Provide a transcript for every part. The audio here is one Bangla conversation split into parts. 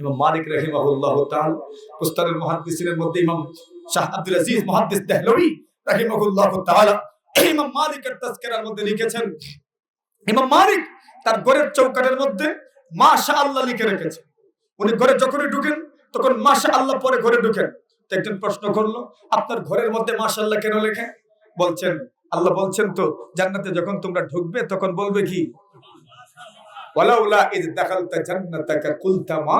ইমাম মালিক রাহিমাহুল্লাহ মধ্যে ইমাম শাহ আব্দুল আজিজ দেহলভী রাহিমাহুল্লাহ তাআলা ইমাম মালিকের তাজকিরার মধ্যে লিখেছেন, ইমাম মালিক তার মধ্যে লিখে রেখেছে উনি ঘরে যখনই ঢুকেন, তখন পরে ঘরে ঢুকেন। একজন প্রশ্ন করল, আপনার ঘরের মধ্যে মাশা আল্লাহ কেন লেখে বলছেন, আল্লাহ বলছেন তো, জান্নাতে যখন তোমরা ঢুকবে, তখন বলবে কি? ওয়ালাউলা ইজ দাখালতা জান্নাতাকা কুলতা মা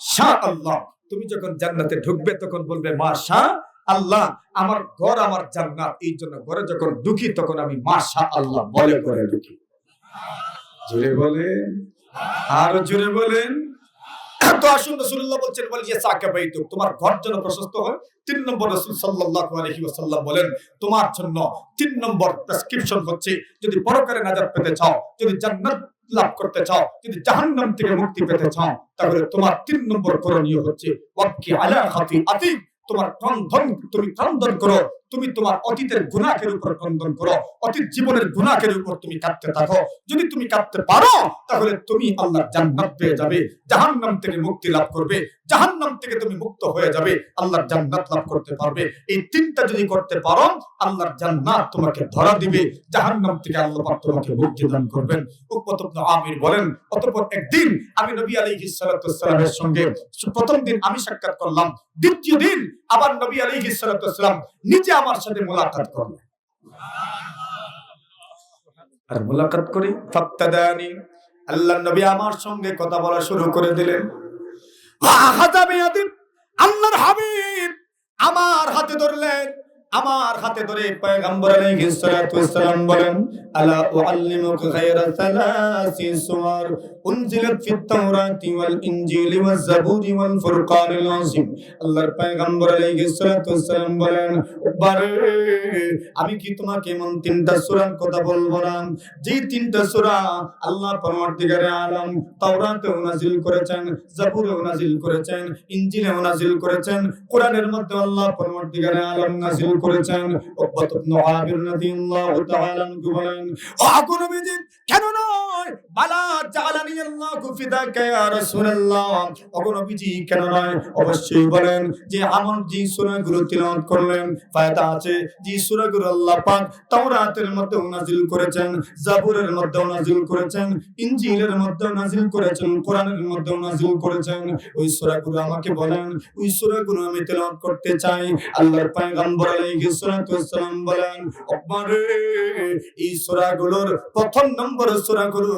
শা আল্লাহ তুমি যখন জান্নাতে ঢুকবে, তখন বলবে মা শা আল্লাহ, আমার ঘর আমার জান্নাত। এই জন্য ঘরে যখন ঢুকি, তখন আমি মা শা আল্লাহ বলে করে ঢুকি। জোরে বলেন। আরও জোরে বলেন। আসুন বলছেন, বল তোমার ঘর যেন প্রশস্ত হয়। তিন নম্বর রাসূল সাল্লাল্লাহু আলাইহি ওয়াসাল্লাম বলেন, তোমার জন্য তিন নম্বর প্রেসক্রিপশন হচ্ছে, যদি পরকালে নাজাত পেতে চাও, যদি জান্নাত লাভ করতে চাও, যদি জাহান্নাম থেকে মুক্তি পেতে চাও, তাহলে তোমার তিন নম্বর করণীয় হচ্ছে আলা ধন তোমার ক্রন্দন তুমি ক্রন্দন করো তুমি তোমার অতীতের গুনাহের উপর ক্রন্দন করো, অতীত জীবনের গুনাহের উপর তুমি কাঁদতে থাকো। যদি তুমি কাঁদতে পারো, তাহলে তুমি আল্লাহর জান্নাত পেয়ে যাবে, জাহান্নাম থেকে মুক্তি লাভ করবে, জাহান্নাম থেকে তুমি মুক্ত হয়ে যাবে, আল্লাহর জান্নাত লাভ করতে পারবে। এই তিনটা যদি করতে পারো, আল্লাহর জান্নাত তোমাকে ধরা দিবে, জাহান্নাম থেকে আল্লাহ পাক তোমাকে মুক্তি দান করবেন। উকবাত ইবনে আমির বলেন, অতঃপর একদিন আমি নবী আলাইহিস সালাতু সালামের সঙ্গে প্রথম দিন আমি সাক্ষাৎ করলাম, দ্বিতীয় দিন আবার নবী আলাইহিস সালাতু সালাম নিজে আমার সাথে মোলাকাত করলেন আর মোলাকাত করি? ফাত্তাদানি আল্লাহ নবী আমার সঙ্গে কথা বলা শুরু করে দিলেন। আল্লাহর হাবিব আমার হাতে ধরলেন। আমার হাতে ধরে পয়গম্বর আলাইহিস সালাতু ওয়াসসালাম বলেন, আলা উআল্লিমুকা খায়রা সালাসি সুওয়ার উনজিলাত ফিত তাওরাতি ওয়াল ইনজিলি ওয়াজ জাবুরি ওয়াল ফুরকানিল আযীম। আল্লাহর পয়গম্বর আলাইহিস সালাতু ওয়াসসালাম বলেন বারে আমি কি তোমাকে এমন তিনটা সূরার কথা বলব না? যে তিনটা সূরা আল্লাহ পরমার্থিকারে আলম তাওরাতেও নাজিল করেছেন, জাবুরেও নাজিল করেছেন, ইনজিলেও নাজিল করেছেন, কোরআনের মধ্যে আল্লাহ পরমার্থিকারে আলম নাজিল করেছেন। উকবাত ইবনে রাদিয়াল্লাহু তাআলা বালা আল্লাহু আল্লাহ মধ্যে নাজিল করেছেন কোরআনের মধ্যে নাজিল করেছেন। ওই আমাকে বলেন, ওই সূরাগুলো আমি তেলাওয়াত করতে চাই। ওয়াসসালাম বলেন প্রথম নম্বর সূরাগুলো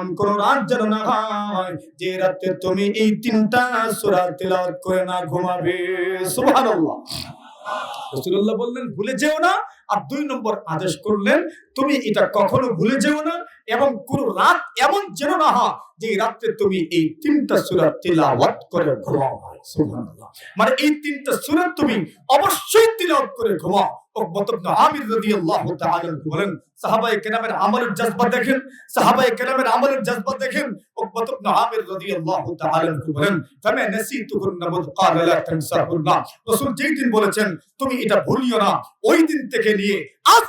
এমন কোন রাত যেন না হয়, যে রাতে তুমি এই তিনটা সুরা তিলাওয়াত করে না ঘুমাবে। সুবহানাল্লাহ। রাসূলুল্লাহ বললেন, ভুলে যেও না। আর দুই নম্বর আদেশ করলেন, তুমি এটা কখনো ভুলে যেও না। এবং কোন রাত এমন যেন না হয় যে রাত্রে তুমি এই তিনটা সূরা তিলাওয়াত করে ঘুমাও। মানে এই তিনটা সূরা তুমি অবশ্যই তিলাওয়াত করে ঘুমাও। বলেন, সাহাবায়ে কেরামের আমলের জজবা দেখেন, সাহাবায়ে কেরামের আমলের জজবা দেখেন বলেন রাসূল যেই দিন বলেছেন, তুমি এটা ভুলিও না, ওই দিন থেকে নিয়ে আজ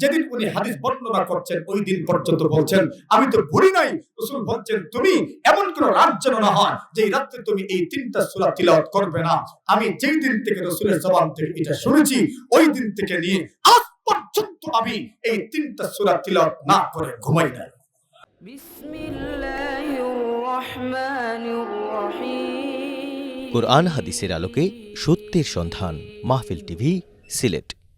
যেদিন উনি হাদিস বর্ণনা করছেন ওই দিন পর্যন্ত বলছেন আমি তো ভুলি নাই। রসুল বলছেন তুমি এমন কোন রাত যেন না হয় যে রাত্রে তুমি এই তিনটা সুরা তিলাওয়াত করবে না। আমি যেই দিন থেকে রসুলের জবান থেকে এটা শুনেছি ওই দিন থেকে নিয়ে আজ পর্যন্ত আমি এই তিনটা সুরা তিলাওয়াত না করে ঘুমাই না কোরআন হাদিসের আলোকে সত্যের সন্ধান মাহফিল টিভি সিলেট।